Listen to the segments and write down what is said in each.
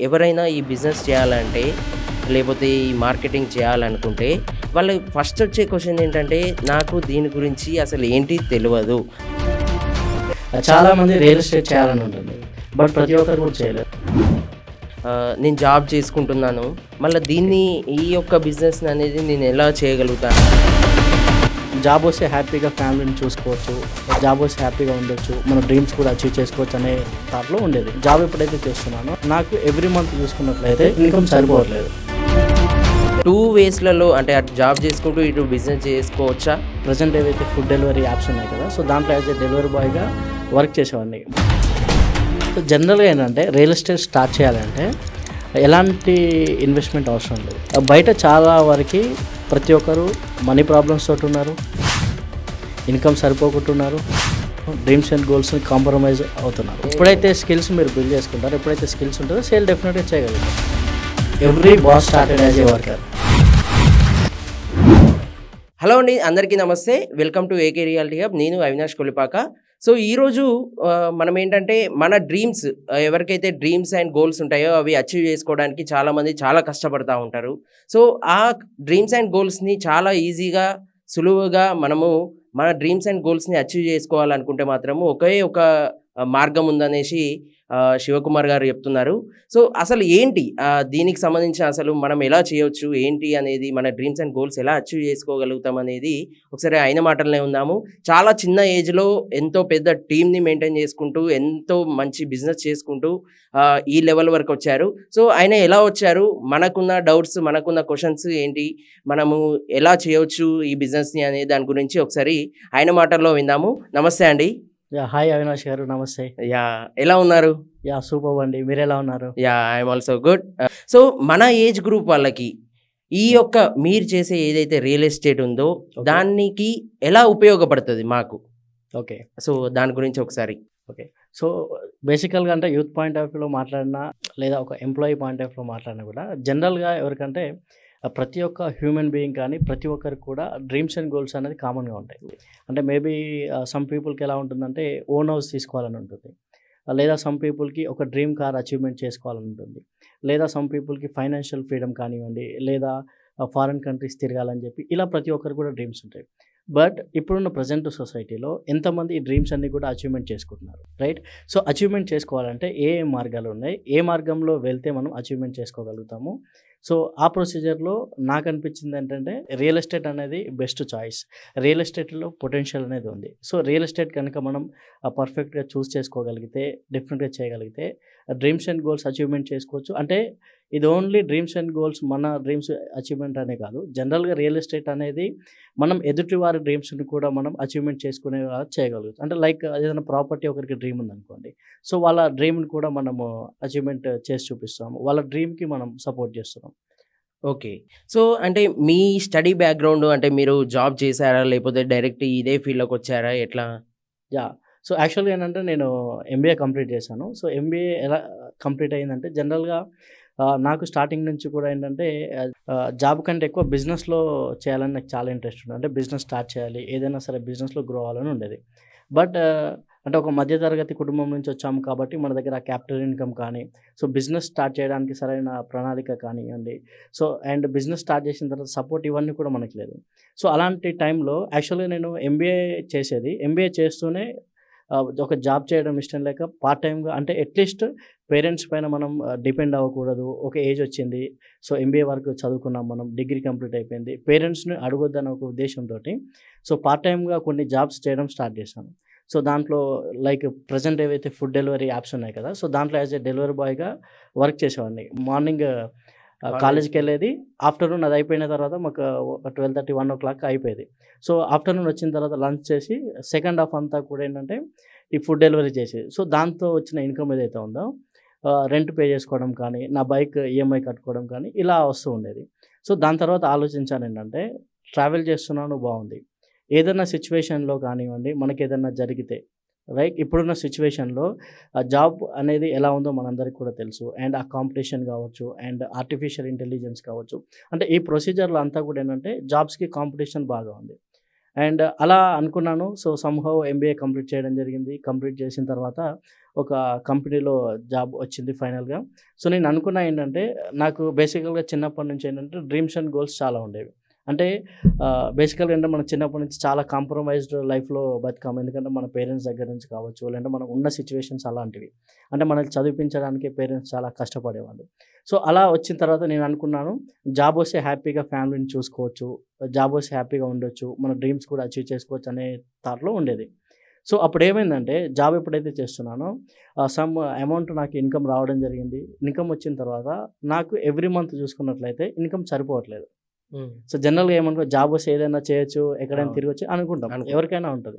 ఎవరైనా ఈ బిజినెస్ చేయాలంటే లేకపోతే ఈ మార్కెటింగ్ చేయాలనుకుంటే వాళ్ళకి ఫస్ట్ వచ్చే క్వశ్చన్ ఏంటంటే నాకు దీని గురించి అసలు ఏంటి తెలియదు. చాలా మంది రియల్ ఎస్టేట్ చేయాలని ఉంటుంది బట్ ప్రతి ఒక్కరు కూడా చేయలేరు. ఆ, నేను జాబ్ చేసుకుంటున్నాను మళ్ళీ దీన్ని ఈ యొక్క బిజినెస్ అనేది నేను ఎలా చేయగలుగుతాను? జాబ్ వస్తే హ్యాపీగా ఫ్యామిలీని చూసుకోవచ్చు జాబ్ వస్తే హ్యాపీగా ఉండొచ్చు మన డ్రీమ్స్ కూడా అచీవ్ చేసుకోవచ్చు అనే థాట్లో ఉండేది. జాబ్ ఎప్పుడైతే చేస్తున్నానో నాకు ఎవ్రీ మంత్ చూసుకున్నట్లయితే ఇన్కమ్ సరిపోవట్లేదు. టూ వేస్లలో అంటే అటు జాబ్ చేసుకుంటూ ఇటు బిజినెస్ చేసుకోవచ్చా? ప్రజెంట్ ఏవైతే ఫుడ్ డెలివరీ యాప్స్ ఉన్నాయి కదా సో దాంట్లో యాజ్ ఏ డెలివరీ బాయ్గా వర్క్ చేసేవాడిని. సో జనరల్గా ఏంటంటే రియల్ ఎస్టేట్ స్టార్ట్ చేయాలంటే ఎలాంటి ఇన్వెస్ట్మెంట్ అవసరం లేదు. బయట చాలా వరకు ప్రతి ఒక్కరు మనీ ప్రాబ్లమ్స్ తోటి ఉన్నారు. ఇన్కమ్ సరిపోకుంటున్నారు. డ్రీమ్స్ అండ్ గోల్స్ని కాంప్రమైజ్ అవుతున్నారు. ఎప్పుడైతే స్కిల్స్ మీరు బిల్డ్ చేసుకుంటారో ఎప్పుడైతే స్కిల్స్ ఉంటుందో సేల్ డెఫినెట్గా చేయగలుగుతారు. Every boss started as a worker hello అండి అందరికీ నమస్తే. Welcome to AK reality hub నేను అవినాష్ కొలిపాక. సో ఈరోజు మనం ఏంటంటే మన డ్రీమ్స్ ఎవరికైతే డ్రీమ్స్ అండ్ గోల్స్ ఉంటాయో అవి అచీవ్ చేసుకోవడానికి చాలామంది చాలా కష్టపడుతూ ఉంటారు. సో ఆ డ్రీమ్స్ అండ్ గోల్స్ని చాలా ఈజీగా సులువుగా మనము మన డ్రీమ్స్ అండ్ గోల్స్ని అచీవ్ చేసుకోవాలనుకుంటే మాత్రము ఒకే ఒక మార్గం ఉందనేసి శివకుమార్ గారు చెప్తున్నారు. సో అసలు ఏంటి? దీనికి సంబంధించి అసలు మనం ఎలా చేయొచ్చు? ఏంటి అనేది మన డ్రీమ్స్ అండ్ గోల్స్ ఎలా అచీవ్ చేసుకోగలుగుతాం అనేది ఒకసారి ఆయన మాటలనే ఉందాము. చాలా చిన్న ఏజ్లో ఎంతో పెద్ద టీమ్ని మెయింటైన్ చేసుకుంటూ ఎంతో మంచి బిజినెస్ చేసుకుంటూ ఈ లెవెల్ వరకు వచ్చారు. సో ఆయన ఎలా వచ్చారు? మనకున్న డౌట్స్ మనకున్న క్వశ్చన్స్ ఏంటి? మనము ఎలా చేయవచ్చు ఈ బిజినెస్ని అనే దాని గురించి ఒకసారి ఆయన మాటల్లో విందాము. నమస్తే అండి. యా హాయ్ అవినాష్ గారు నమస్తే. యా ఎలా ఉన్నారు? యా సూపర్ అండి. మీరు ఎలా ఉన్నారు? Yeah I'm also good so మన ఏజ్ గ్రూప్ వాళ్ళకి ఈ యొక్క మీరు చేసే ఏదైతే రియల్ ఎస్టేట్ ఉందో. దానికి ఎలా ఉపయోగపడుతుంది మాకు? ఓకే. సో దాని గురించి ఒకసారి. సో బేసికల్గా అంటే యూత్ పాయింట్ ఆఫ్ వ్యూలో మాట్లాడినా లేదా ఒక ఎంప్లాయీ పాయింట్ ఆఫ్ వ్యూలో మాట్లాడినా కూడా జనరల్గా ఎవరికంటే ప్రతి ఒక్క హ్యూమన్ బీయింగ్ కానీ ప్రతి ఒక్కరికి కూడా డ్రీమ్స్ అండ్ గోల్స్ అనేది కామన్గా ఉంటాయి. అంటే మేబీ సమ్ పీపుల్కి ఎలా ఉంటుందంటే ఓన్ హౌస్ తీసుకోవాలని ఉంటుంది. లేదా సమ్ పీపుల్కి ఒక డ్రీమ్ కార్ అచీవ్మెంట్ చేసుకోవాలని ఉంటుంది. లేదా సమ్ పీపుల్కి ఫైనాన్షియల్ ఫ్రీడమ్ కానివ్వండి లేదా ఫారిన్ కంట్రీస్ తిరగాలని చెప్పి ఇలా ప్రతి ఒక్కరు కూడా డ్రీమ్స్ ఉంటాయి. బట్ ఇప్పుడున్న ప్రజెంట్ సొసైటీలో ఎంతమంది ఈ డ్రీమ్స్ అన్నీ కూడా అచీవ్మెంట్ చేసుకుంటున్నారు రైట్ సో అచీవ్మెంట్ చేసుకోవాలంటే ఏ ఏ మార్గాలు ఉన్నాయి? ఏ మార్గంలో వెళ్తే మనం అచీవ్మెంట్ చేసుకోగలుగుతాము? సో ఆ ప్రొసీజర్లో నాకు అనిపించింది ఏంటంటే రియల్ ఎస్టేట్ అనేది బెస్ట్ చాయిస్. రియల్ ఎస్టేట్లో పొటెన్షియల్ అనేది ఉంది. సో రియల్ ఎస్టేట్ కనుక మనం పర్ఫెక్ట్గా చూస్ చేసుకోగలిగితే డిఫరెంట్గా చేయగలిగితే డ్రీమ్స్ అండ్ గోల్స్ అచీవ్మెంట్ చేసుకోవచ్చు. అంటే ఇది ఓన్లీ డ్రీమ్స్ అండ్ గోల్స్ మన డ్రీమ్స్ అచీవ్మెంట్ అనే కాదు. జనరల్గా రియల్ ఎస్టేట్ అనేది మనం ఎదుటి వారి డ్రీమ్స్ని కూడా మనం అచీవ్మెంట్ చేసుకునే చేయగలుగుతాం. అంటే లైక్ ఏదైనా ప్రాపర్టీ ఒకరికి డ్రీమ్ ఉందనుకోండి. సో వాళ్ళ డ్రీమ్ని కూడా మనము అచీవ్మెంట్ చేసి చూపిస్తాము. వాళ్ళ డ్రీమ్కి మనం సపోర్ట్ చేస్తున్నాం. ఓకే. సో అంటే మీ స్టడీ బ్యాక్గ్రౌండ్ అంటే మీరు జాబ్ చేశారా? లేకపోతే డైరెక్ట్ ఇదే ఫీల్డ్లోకి వచ్చారా? ఎట్లా? యా. సో యాక్చువల్గా ఏంటంటే నేను ఎంబీఏ కంప్లీట్ చేశాను. సో ఎంబీఏ ఎలా కంప్లీట్ అయిందంటే జనరల్గా నాకు స్టార్టింగ్ నుంచి కూడా ఏంటంటే జాబ్ కంటే ఎక్కువ బిజినెస్లో చేయాలని నాకు చాలా ఇంట్రెస్ట్ ఉంది అంటే బిజినెస్ స్టార్ట్ చేయాలి ఏదైనా సరే బిజినెస్లో గ్రో అవ్వాలని ఉండేది. బట్ అంటే ఒక మధ్యతరగతి కుటుంబం నుంచి వచ్చాము కాబట్టి మన దగ్గర క్యాపిటల్ ఇన్కమ్ కానీ సో బిజినెస్ స్టార్ట్ చేయడానికి సరైన ప్రణాళిక కానివ్వండి. సో అండ్ బిజినెస్ స్టార్ట్ చేసిన తర్వాత సపోర్ట్ ఇవన్నీ కూడా మనకి లేదు. సో అలాంటి టైంలో యాక్చువల్గా నేను ఎంబీఏ చేసేది. ఎంబీఏ చేస్తూనే ఒక జాబ్ చేయడం ఇష్టం లేక పార్ట్ టైంగా అంటే అట్లీస్ట్ పేరెంట్స్ పైన మనం డిపెండ్ అవ్వకూడదు. ఒక ఏజ్ వచ్చింది సో ఎంబీఏ వరకు చదువుకున్నాం మనం డిగ్రీ కంప్లీట్ అయిపోయింది. పేరెంట్స్ని అడగొద్దన్న ఒక ఉద్దేశంతో సో పార్ట్ టైంగా కొన్ని జాబ్స్ చేయడం స్టార్ట్ చేశాను. సో దాంట్లో లైక్ ప్రజెంట్ ఏవైతే ఫుడ్ డెలివరీ యాప్స్ ఉన్నాయి కదా సో దాంట్లో యాజ్ ఏ డెలివరీ బాయ్గా వర్క్ చేసేవాడిని. మార్నింగ్ కాలేజ్కి వెళ్ళేది ఆఫ్టర్నూన్ అది అయిపోయిన తర్వాత మాకు twelve thirty one o'clock అయిపోయేది. సో ఆఫ్టర్నూన్ వచ్చిన తర్వాత లంచ్ చేసి సెకండ్ హాఫ్ అంతా కూడా ఏంటంటే ఈ ఫుడ్ డెలివరీ చేసేది. సో దాంతో వచ్చిన ఇన్కమ్ ఏదైతే ఉందో రెంట్ పే చేసుకోవడం కానీ నా బైక్ ఈఎంఐ కట్టుకోవడం కానీ ఇలా వస్తూ ఉండేది. సో దాని తర్వాత ఆలోచించాను ఏంటంటే ట్రావెల్ చేస్తున్నాను బాగుంది. ఏదైనా సిచ్యువేషన్లో కానివ్వండి మనకి ఏదైనా జరిగితే రైట్ ఇప్పుడున్న సిచ్యువేషన్లో జాబ్ అనేది ఎలా ఉందో మనందరికీ కూడా తెలుసు. అండ్ ఆ కాంపిటీషన్ కావచ్చు అండ్ ఆర్టిఫిషియల్ ఇంటెలిజెన్స్ కావచ్చు. అంటే ఈ ప్రొసీజర్లో అంతా కూడా ఏంటంటే జాబ్స్కి కాంపిటీషన్ బాగా ఉంది. అండ్ అలా అనుకున్నాను. సో సమ్హౌ ఎంబీఏ కంప్లీట్ చేయడం జరిగింది. కంప్లీట్ చేసిన తర్వాత ఒక కంపెనీలో జాబ్ వచ్చింది ఫైనల్గా. సో నేను అనుకున్నా ఏంటంటే నాకు బేసికల్గా చిన్నప్పటి నుంచి ఏంటంటే డ్రీమ్స్ అండ్ గోల్స్ చాలా ఉండేవి. అంటే బేసికల్గా ఏంటంటే మనం చిన్నప్పటి నుంచి చాలా కాంప్రమైజ్డ్ లైఫ్లో బతికాము ఎందుకంటే మన పేరెంట్స్ దగ్గర నుంచి కావచ్చు లేదంటే మనం ఉన్న సిచ్యువేషన్స్ అలాంటివి. అంటే మనల్ని చదివించడానికి పేరెంట్స్ చాలా కష్టపడేవాళ్ళు. సో అలా వచ్చిన తర్వాత నేను అనుకున్నాను జాబ్ వస్తే హ్యాపీగా ఫ్యామిలీని చూసుకోవచ్చు జాబ్ వస్తే హ్యాపీగా ఉండొచ్చు మన డ్రీమ్స్ కూడా అచీవ్ చేసుకోవచ్చు అనే థాట్లో ఉండేది. సో అప్పుడు ఏమైందంటే జాబ్ ఎప్పుడైతే చేస్తున్నానో సమ్ అమౌంట్ నాకు ఇన్కమ్ రావడం జరిగింది. ఇన్కమ్ వచ్చిన తర్వాత నాకు ఎవ్రీ మంత్ చూసుకున్నట్లయితే ఇన్కమ్ సరిపోవట్లేదు. సో జనరల్గా ఏమనుకో జాబ్ వస్తే ఏదైనా చేయొచ్చు ఎక్కడైనా. తిరగచ్చు అనుకుంటాం. ఎవరికైనా ఉంటుంది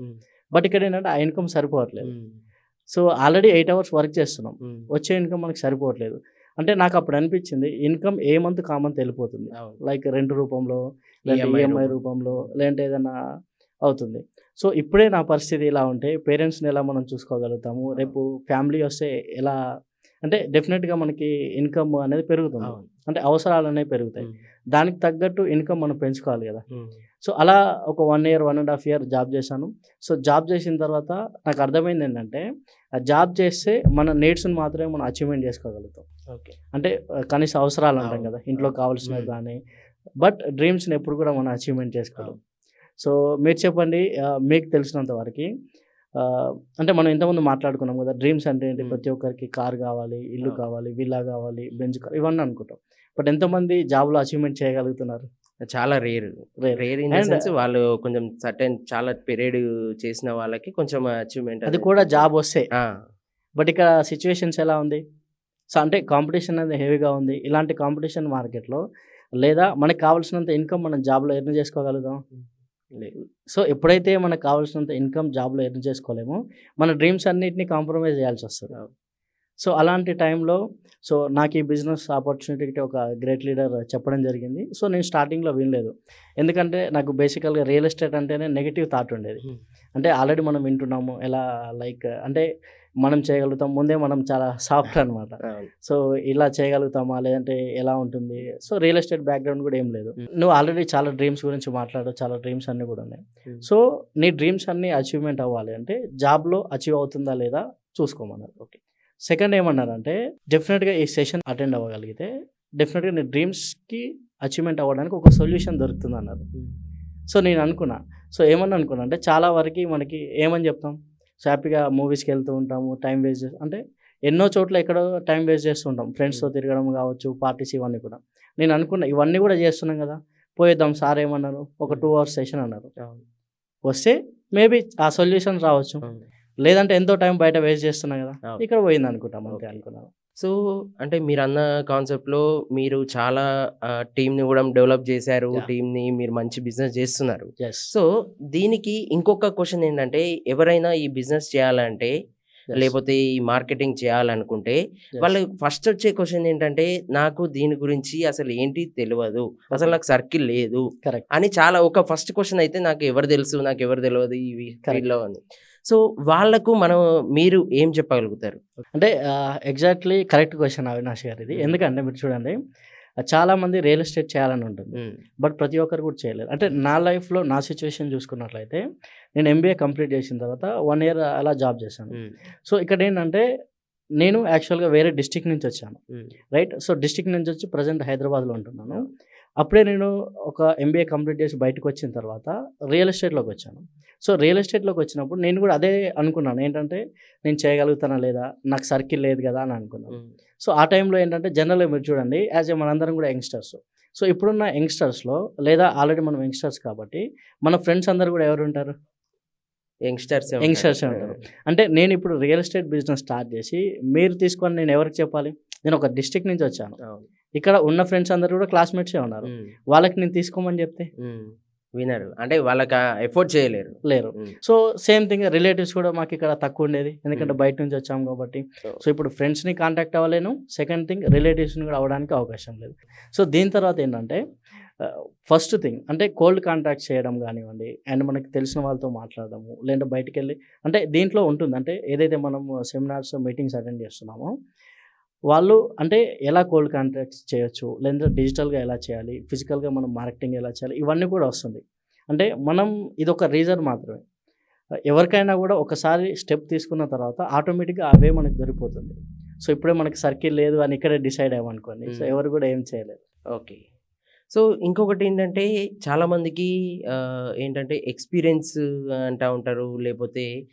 బట్ ఇక్కడ ఏంటంటే ఆ ఇన్కమ్ సరిపోవట్లేదు. So already eight hours work చేస్తున్నాం. వచ్చే ఇన్కమ్ మనకి సరిపోవట్లేదు అంటే నాకు అప్పుడు అనిపించింది ఇన్కమ్ ఏ మంత్ కామంత్ వెళ్ళిపోతుంది అవును. లైక్ రెంట్ రూపంలో ఈఎంఐ రూపం. రూపంలో లేదంటే ఏదైనా అవుతుంది సో ఇప్పుడే నా పరిస్థితి ఇలా ఉంటే పేరెంట్స్ని ఎలా మనం చూసుకోగలుగుతాము రేపు ఫ్యామిలీ వస్తే ఎలా అంటే డెఫినెట్గా మనకి ఇన్కమ్ అనేది పెరుగుతుంది. అంటే అవసరాలు అనేవి పెరుగుతాయి. దానికి తగ్గట్టు ఇన్కమ్ మనం పెంచుకోవాలి కదా. సో అలా ఒక one year one and half year job చేశాను సో జాబ్ చేసిన తర్వాత నాకు అర్థమైంది ఏంటంటే ఆ జాబ్ చేస్తే మన నీడ్స్ని మాత్రమే మనం అచీవ్మెంట్ చేసుకోగలుగుతాం ఓకే అంటే కనీస అవసరాలు అంటాం. కదా ఇంట్లో. కావాల్సినవి. కానీ బట్ డ్రీమ్స్ని ఎప్పుడు కూడా మనం అచీవ్మెంట్ చేసుకోలేం అవును. సో మీరు చెప్పండి మీకు తెలిసినంత వరకు అంటే మనం ఇంతకుముందు మాట్లాడుకున్నాం కదా డ్రీమ్స్ అంటే ఏంటి. ప్రతి ఒక్కరికి కార్ కావాలి ఇల్లు. కావాలి విల్లా కావాలి బెంచ్ కార్ ఇవన్నీ అనుకుంటాం. బట్ ఎంతమంది జాబ్లో అచీవ్మెంట్ చేయగలుగుతున్నారు? చాలా రేర్. రేర్. ఇన్ సెన్స్ వాళ్ళు కొంచెం సర్టెన్ చాలా పీరియడ్ చేసిన వాళ్ళకి కొంచెం అచీవ్మెంట్ అది కూడా జాబ్ వస్తే. బట్ ఇక్కడ సిచ్యువేషన్స్ ఎలా ఉంది? సో అంటే కాంపిటీషన్ అనేది హెవీగా ఉంది. ఇలాంటి కాంపిటీషన్ మార్కెట్లో లేదా మనకు కావాల్సినంత ఇన్కమ్ మనం జాబ్లో ఎర్న్ చేసుకోగలుగుతాం సో ఎప్పుడైతే మనకు కావాల్సినంత ఇన్కమ్ జాబ్లో ఎర్న్ చేసుకోలేమో మన డ్రీమ్స్ అన్నిటిని కాంప్రమైజ్ చేయాల్సి వస్తుంది. సో అలాంటి టైంలో సో నాకు ఈ బిజినెస్ ఆపర్చునిటీకి ఒక గ్రేట్ లీడర్ చెప్పడం జరిగింది. సో నేను స్టార్టింగ్లో వినలేదు. ఎందుకంటే నాకు బేసికల్గా రియల్ ఎస్టేట్ అంటేనే నెగిటివ్ థాట్ ఉండేది. అంటే ఆల్రెడీ మనం వింటున్నాము ఎలా లైక్ అంటే మనం చేయగలుగుతాం. ముందే మనం చాలా సాఫ్ట్ అనమాట సో ఇలా చేయగలుగుతామా? లేదంటే ఎలా ఉంటుంది? సో రియల్ ఎస్టేట్ బ్యాక్గ్రౌండ్ కూడా ఏం లేదు. నువ్వు ఆల్రెడీ చాలా డ్రీమ్స్ గురించి మాట్లాడు చాలా డ్రీమ్స్ అన్నీ కూడా ఉన్నాయి. సో నీ డ్రీమ్స్ అన్నీ అచీవ్మెంట్ అవ్వాలి అంటే జాబ్లో అచీవ్ అవుతుందా లేదా చూసుకోమన్నారు. ఓకే. సెకండ్ ఏమన్నారంటే డెఫినెట్గా ఈ సెషన్ అటెండ్ అవ్వగలిగితే డెఫినెట్గా నీ డ్రీమ్స్కి అచీవ్మెంట్ అవ్వడానికి ఒక సొల్యూషన్ దొరుకుతుంది అన్నారు సో నేను అనుకున్నా. సో ఏమని అనుకున్నా అంటే చాలా వరకు మనకి ఏమని చెప్తాం? సో హ్యాపీగా మూవీస్కి వెళ్తూ ఉంటాము టైం వేస్ట్ చేస్తూ అంటే ఎన్నో చోట్ల ఎక్కడో టైం వేస్ట్ చేస్తూ ఉంటాం. ఫ్రెండ్స్తో తిరగడం కావచ్చు పార్టీస్ ఇవన్నీ కూడా. నేను అనుకున్నా ఇవన్నీ కూడా చేస్తున్నాం కదా. పోయేద్దాం సార్ ఏమన్నారు? ఒక టూ అవర్స్ సెషన్ అన్నారు. వస్తే మేబీ ఆ సొల్యూషన్ రావచ్చు. లేదంటే ఎంతో టైం బయట వేస్ట్ చేస్తున్నాం కదా. ఇక్కడ పోయింది అనుకుంటాం అంతే. అనుకున్నాను. సో అంటే మీరు అన్న కాన్సెప్ట్లో మీరు చాలా టీమ్ని కూడా డెవలప్ చేశారు. Yeah. టీమ్ని మీరు మంచి బిజినెస్ చేస్తున్నారు. సో దీనికి ఇంకొక క్వశ్చన్ ఏంటంటే ఎవరైనా ఈ బిజినెస్ చేయాలంటే లేకపోతే ఈ మార్కెటింగ్ చేయాలనుకుంటే వాళ్ళకి ఫస్ట్ వచ్చే క్వశ్చన్ ఏంటంటే నాకు దీని గురించి అసలు ఏంటి తెలియదు. అసలు నాకు సర్కిల్ లేదు. అని చాలా ఒక ఫస్ట్ క్వశ్చన్ అయితే నాకు ఎవరు తెలుసు నాకు ఎవరు తెలియదు లో అని. సో వాళ్ళకు మనం మీరు ఏం చెప్పగలుగుతారు? అంటే ఎగ్జాక్ట్లీ కరెక్ట్ క్వశ్చన్ అవినాష్ గారు ఇది. ఎందుకంటే మీరు చూడండి చాలా మంది రియల్ ఎస్టేట్ చేయాలని ఉంటుంది. బట్ ప్రతి ఒక్కరు కూడా చేయలేరు. అంటే నా లైఫ్లో నా సిచ్యువేషన్ చూసుకున్నట్లయితే నేను ఎంబీఏ కంప్లీట్ చేసిన తర్వాత వన్ ఇయర్ అలా జాబ్ చేశాను. సో ఇక్కడ ఏంటంటే నేను యాక్చువల్గా వేరే డిస్టిక్ నుంచి వచ్చాను. రైట్ సో డిస్టిక్ నుంచి వచ్చి ప్రజెంట్ హైదరాబాద్లో ఉంటున్నాను. అప్పుడే నేను ఒక ఎంబీఏ కంప్లీట్ చేసి బయటకు వచ్చిన తర్వాత రియల్ ఎస్టేట్లోకి వచ్చాను. సో రియల్ ఎస్టేట్లోకి వచ్చినప్పుడు నేను కూడా అదే అనుకున్నాను. ఏంటంటే నేను చేయగలుగుతానా లేదా? నాకు సర్కిల్ లేదు కదా అని అనుకున్నాను. సో ఆ టైంలో ఏంటంటే జనరల్గా మీరు చూడండి యాజ్ ఏ మనందరం కూడా యంగ్స్టర్స్. సో ఇప్పుడున్న యంగ్స్టర్స్లో లేదా ఆల్రెడీ మనం యంగ్స్టర్స్ కాబట్టి మన ఫ్రెండ్స్ అందరు కూడా ఎవరు ఉంటారు? యంగ్స్టర్స్ ఏ ఉంటారు. అంటే నేను ఇప్పుడు రియల్ ఎస్టేట్ బిజినెస్ స్టార్ట్ చేసి మీరు తీసుకొని నేను ఎవరికి చెప్పాలి? నేను ఒక డిస్ట్రిక్ట్ నుంచి వచ్చాను. ఇక్కడ ఉన్న ఫ్రెండ్స్ అందరు కూడా క్లాస్మేట్సే ఉన్నారు. వాళ్ళకి నేను తీసుకోమని చెప్తే? వినరు. అంటే వాళ్ళకి ఎఫోర్డ్ చేయలేరు. లేరు. సో సేమ్ థింగ్ రిలేటివ్స్ కూడా మాకు ఇక్కడ తక్కువ ఉండేది. ఎందుకంటే. బయట నుంచి వచ్చాము కాబట్టి. సో. ఇప్పుడు ఫ్రెండ్స్ని కాంటాక్ట్ అవ్వలేను. సెకండ్ థింగ్ రిలేటివ్స్ని కూడా అవ్వడానికి అవకాశం లేదు. సో దీని తర్వాత ఏంటంటే ఫస్ట్ థింగ్ అంటే కోల్డ్ కాంటాక్ట్ చేయడం కానివ్వండి అండ్ మనకి తెలిసిన వాళ్ళతో మాట్లాడడము లేదంటే బయటికి వెళ్ళి అంటే దీంట్లో ఉంటుంది. అంటే ఏదైతే మనం సెమినార్స్ మీటింగ్స్ అటెండ్ చేస్తున్నామో వాళ్ళు అంటే ఎలా కోల్డ్ కాంటాక్ట్స్ చేయొచ్చు? లేదంటే డిజిటల్గా ఎలా చేయాలి? ఫిజికల్గా మనం మార్కెటింగ్ ఎలా చేయాలి? ఇవన్నీ కూడా వస్తుంది. అంటే మనం ఇది ఒక రీజన్ మాత్రమే. ఎవరికైనా కూడా ఒకసారి స్టెప్ తీసుకున్న తర్వాత ఆటోమేటిక్గా అవే మనకు దొరికిపోతుంది. సో ఇప్పుడే మనకి సర్కిల్ లేదు అని ఇక్కడే డిసైడ్ అయ్యామనుకోండి. సో. ఎవరు కూడా ఏం చేయలేరు. ఓకే. సో ఇంకొకటి ఏంటంటే చాలా మందికి ఆ, ఏంటంటే ఎక్స్పీరియన్స్ అంటా ఉంటారు. లేకపోతే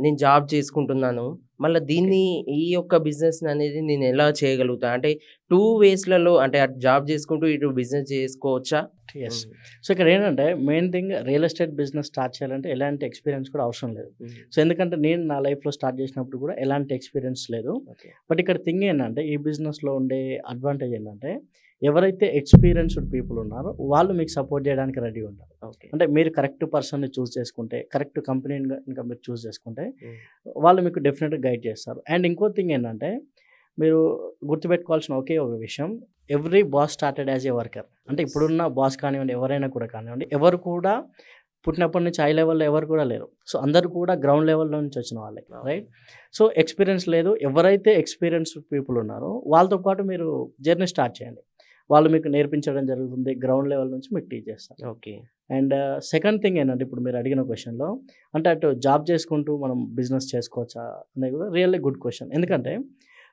నేను జాబ్ చేసుకుంటున్నాను. మళ్ళీ దీన్ని ఈ యొక్క బిజినెస్ అనేది నేను ఎలా చేయగలుగుతా? అంటే టూ వేస్లలో అంటే అటు జాబ్ చేసుకుంటూ ఇటు బిజినెస్ చేసుకోవచ్చా? ఎస్ సో ఇక్కడ ఏంటంటే main thing real estate business start చేయాలంటే ఎలాంటి ఎక్స్పీరియన్స్ కూడా అవసరం లేదు. సో ఎందుకంటే నేను నా లైఫ్లో స్టార్ట్ చేసినప్పుడు కూడా ఎలాంటి ఎక్స్పీరియన్స్ లేదు. బట్ ఇక్కడ థింగ్ ఏంటంటే ఈ బిజినెస్లో ఉండే అడ్వాంటేజ్ ఏంటంటే ఎవరైతే ఎక్స్పీరియన్స్డ్ పీపుల్ ఉన్నారో వాళ్ళు మీకు సపోర్ట్ చేయడానికి రెడీ ఉంటారు. ఓకే. అంటే మీరు కరెక్ట్ పర్సన్ని చూస్ చేసుకుంటే కరెక్ట్ కంపెనీని ఇంకా మీరు చూస్ చేసుకుంటే వాళ్ళు మీకు డెఫినెట్గా గైడ్ చేస్తారు. అండ్ ఇంకో థింగ్ ఏంటంటే మీరు గుర్తుపెట్టుకోవాల్సిన ఒకే ఒక విషయం every boss started as a worker అంటే ఇప్పుడున్న బాస్ కానివ్వండి ఎవరైనా కూడా కానివ్వండి ఎవరు కూడా పుట్టినప్పటి నుంచి హై లెవెల్లో ఎవరు కూడా లేరు. సో అందరు కూడా గ్రౌండ్ లెవెల్లో నుంచి వచ్చిన వాళ్ళే రైట్ సో ఎక్స్పీరియన్స్ లేదు. ఎవరైతే ఎక్స్పీరియన్స్ పీపుల్ ఉన్నారో వాళ్ళతో పాటు మీరు జర్నీ స్టార్ట్ చేయండి. వాళ్ళు మీకు నేర్పించడం జరుగుతుంది గ్రౌండ్ లెవెల్ నుంచి మీకు టీచ్ చేస్తారు. ఓకే. అండ్ సెకండ్ థింగ్ ఏంటంటే ఇప్పుడు మీరు అడిగిన క్వశ్చన్లో అంటే అటు జాబ్ చేసుకుంటూ మనం బిజినెస్ చేసుకోవచ్చా అనేది కూడా రియల్లీ గుడ్ క్వశ్చన్ ఎందుకంటే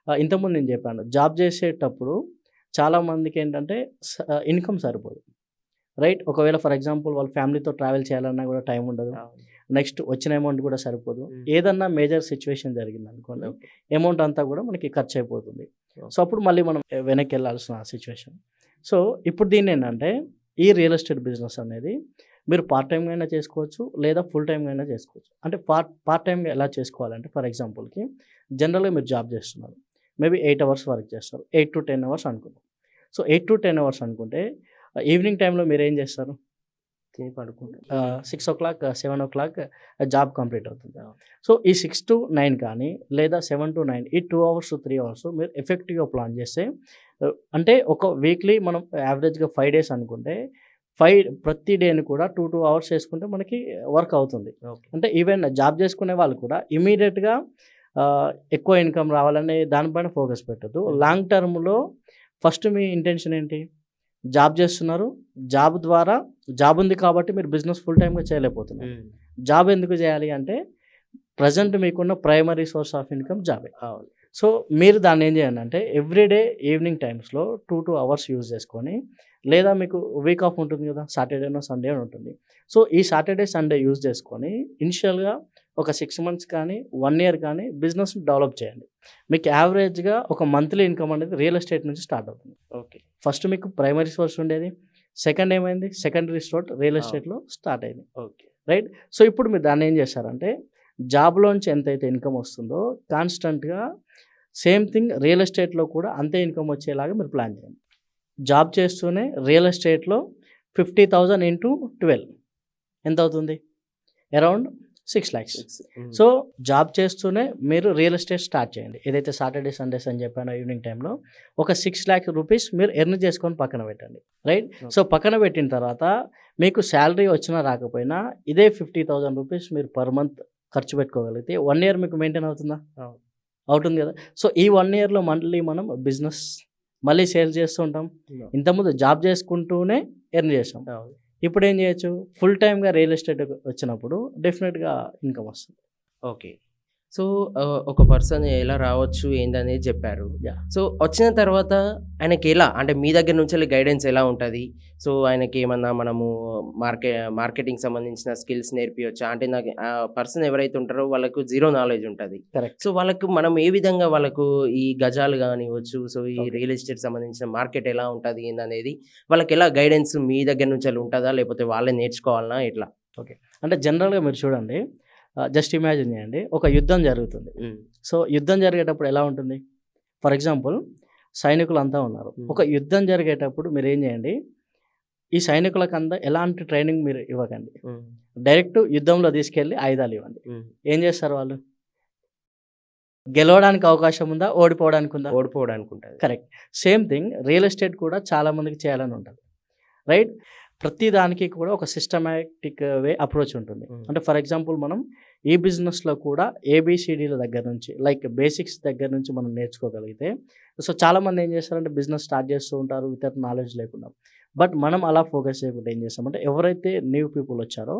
ఆ, ఇంతకుముందు నేను చెప్పాను జాబ్ చేసేటప్పుడు చాలామందికి ఏంటంటే ఇన్కమ్ సరిపోదు. రైట్ ఒకవేళ ఫర్ ఎగ్జాంపుల్ వాళ్ళ ఫ్యామిలీతో ట్రావెల్ చేయాలన్నా కూడా టైం ఉండదు. నెక్స్ట్ వచ్చిన అమౌంట్ కూడా సరిపోదు. Mm. ఏదన్నా మేజర్ సిచ్యువేషన్ జరిగింది అనుకోండి అమౌంట్ అంతా కూడా మనకి ఖర్చు అయిపోతుంది. సో అప్పుడు మళ్ళీ మనం వెనక్కి వెళ్ళాల్సిన సిచ్యువేషన్ సో ఇప్పుడు దీన్ని ఏంటంటే ఈ రియల్ ఎస్టేట్ బిజినెస్ అనేది మీరు పార్ట్ టైంగా అయినా చేసుకోవచ్చు లేదా ఫుల్ టైంగా అయినా చేసుకోవచ్చు. అంటే పార్ట్ పార్ట్ టైంగా ఎలా చేసుకోవాలంటే ఫర్ ఎగ్జాంపుల్కి జనరల్గా మీరు జాబ్ చేస్తున్నారు. మేబీ ఎయిట్ అవర్స్ వర్క్ చేస్తారు. ఎయిట్ టు టెన్ అవర్స్ అనుకుంటారు so eight to ten hours అనుకుంటే ఈవినింగ్ టైంలో మీరు ఏం చేస్తారు? తిని పడుకుంటాం six o'clock seven o'clock job complete అవుతుంది. సో ఈ సిక్స్ టు నైన్ కానీ లేదా సెవెన్ టు నైన్ ఈ టూ అవర్స్ త్రీ అవర్స్ మీరు ఎఫెక్టివ్గా ప్లాన్ చేస్తే అంటే ఒక వీక్లీ మనం యావరేజ్గా ఫైవ్ డేస్ అనుకుంటే ఫైవ్ ప్రతి డేని కూడా టూ టూ అవర్స్ చేసుకుంటే మనకి వర్క్ అవుతుంది. అంటే ఈవెన్ జాబ్ చేసుకునే వాళ్ళు కూడా ఇమీడియట్గా ఎక్కువ ఇన్కమ్ రావాలనే దానిపైన ఫోకస్ పెట్టద్దు. లాంగ్ టర్మ్లో ఫస్ట్ మీ ఇంటెన్షన్ ఏంటి? జాబ్ చేస్తున్నారు. జాబ్ ద్వారా జాబ్ ఉంది కాబట్టి మీరు బిజినెస్ ఫుల్ టైమ్గా చేయలేకపోతున్నారు. జాబ్ ఎందుకు చేయాలి అంటే ప్రజెంట్ మీకున్న ప్రైమరీ సోర్స్ ఆఫ్ ఇన్కమ్ జాబే. సో మీరు దాన్ని ఏం చేయండి అంటే ఎవ్రీడే ఈవినింగ్ టైమ్స్లో టూ టూ అవర్స్ యూజ్ చేసుకొని లేదా మీకు వీక్ ఆఫ్ ఉంటుంది కదా సాటర్డేనో సండే ఉంటుంది. సో ఈ సాటర్డే సండే యూజ్ చేసుకొని ఇనిషియల్గా ఒక సిక్స్ మంత్స్ కానీ వన్ ఇయర్ కానీ బిజినెస్ డెవలప్ చేయండి. మీకు యావరేజ్గా ఒక మంత్లీ ఇన్కమ్ అనేది రియల్ ఎస్టేట్ నుంచి స్టార్ట్ అవుతుంది. ఓకే ఫస్ట్ మీకు ప్రైమరీ సోర్స్ ఉండేది. సెకండ్ ఏమైంది? సెకండరీ సోర్స్ రియల్ ఎస్టేట్లో స్టార్ట్ అయింది. ఓకే సో ఇప్పుడు మీరు దాన్ని ఏం చేస్తారంటే జాబ్లోంచి ఎంతైతే ఇన్కమ్ వస్తుందో కాన్స్టెంట్గా సేమ్ థింగ్ రియల్ ఎస్టేట్లో కూడా అంతే ఇన్కమ్ వచ్చేలాగా మీరు ప్లాన్ చేయండి. జాబ్ చేస్తూనే రియల్ ఎస్టేట్లో ఫిఫ్టీ థౌజండ్ ఇంటూ ట్వెల్వ్ ఎంత అవుతుంది? Around six lakhs so job చేస్తూనే మీరు రియల్ ఎస్టేట్ స్టార్ట్ చేయండి. ఏదైతే సాటర్డే సండేస్ అని చెప్పానో ఈవినింగ్ టైంలో ఒక సిక్స్ ల్యాక్స్ రూపీస్ మీరు ఎర్న్ చేసుకొని పక్కన పెట్టండి. రైట్? సో పక్కన పెట్టిన తర్వాత మీకు శాలరీ వచ్చినా రాకపోయినా ఇదే ఫిఫ్టీ థౌజండ్ రూపీస్ మీరు పర్ మంత్ ఖర్చు పెట్టుకోగలిగితే వన్ ఇయర్ మీకు మెయింటైన్ అవుతుందా. అవుతుంది కదా. సో ఈ వన్ ఇయర్లో మళ్ళీ మనం బిజినెస్ మళ్ళీ సేల్ చేస్తూ ఉంటాం. ఇంతకుముందు జాబ్ చేసుకుంటూనే ఎర్న్ చేసాం అవును. ఇప్పుడు ఏం చేయొచ్చు ఫుల్ టైమ్గా రియల్ ఎస్టేట్ వచ్చినప్పుడు డెఫినెట్గా ఇన్కమ్ వస్తుంది. ఓకే సో ఒక పర్సన్ ఎలా రావచ్చు ఏందనేది చెప్పారు. సో వచ్చిన తర్వాత ఆయనకి ఎలా అంటే మీ దగ్గర నుంచి గైడెన్స్ ఎలా ఉంటుంది? సో ఆయనకి ఏమన్నా మనము మార్కె మార్కెటింగ్ సంబంధించిన స్కిల్స్ నేర్పించవచ్చా అంటే నాకు ఆ పర్సన్ ఎవరైతే ఉంటారో వాళ్ళకు జీరో నాలెడ్జ్ ఉంటుంది. కరెక్ట్. సో వాళ్ళకు మనం ఏ విధంగా వాళ్ళకు ఈ గజాలు కానివ్వచ్చు సో ఈ. రియల్ ఎస్టేట్ సంబంధించిన మార్కెట్ ఎలా ఉంటుంది ఏందనేది వాళ్ళకి ఎలా గైడెన్స్ మీ దగ్గర నుంచి ఉంటుందా? లేకపోతే వాళ్ళే నేర్చుకోవాలనా? ఎట్లా? అంటే జనరల్గా మీరు చూడండి జస్ట్ ఇమాజిన్ చేయండి ఒక యుద్ధం జరుగుతుంది. సో యుద్ధం జరిగేటప్పుడు ఎలా ఉంటుంది? ఫర్ ఎగ్జాంపుల్ సైనికులు అంతా ఉన్నారు. ఒక యుద్ధం జరిగేటప్పుడు మీరు ఏం చేయండి? ఈ సైనికులకు అంతా ఎలాంటి ట్రైనింగ్ మీరు ఇవ్వకండి. డైరెక్ట్ యుద్ధంలో తీసుకెళ్ళి ఆయుధాలు ఇవ్వండి. ఏం చేస్తారు వాళ్ళు? గెలవడానికి అవకాశం ఉందా? ఓడిపోవడానికి ఉందా? ఓడిపోవడానికి ఉంటుంది correct same thing real estate కూడా చాలా మందికి చేయాలని ఉంటుంది. రైట్ ప్రతి దానికి కూడా ఒక సిస్టమేటిక్ వే అప్రోచ్ ఉంటుంది. Mm. అంటే ఫర్ ఎగ్జాంపుల్ మనం ఈ బిజినెస్లో కూడా ఏబిసిడీల దగ్గర నుంచి లైక్ బేసిక్స్ దగ్గర నుంచి మనం నేర్చుకోగలిగితే సో చాలామంది ఏం చేస్తారంటే బిజినెస్ స్టార్ట్ చేస్తూ ఉంటారు వితౌట్ నాలెడ్జ్ లేకుండా. బట్ మనం అలా ఫోకస్ చేయకుండా ఏం చేస్తామంటే ఎవరైతే న్యూ పీపుల్ వచ్చారో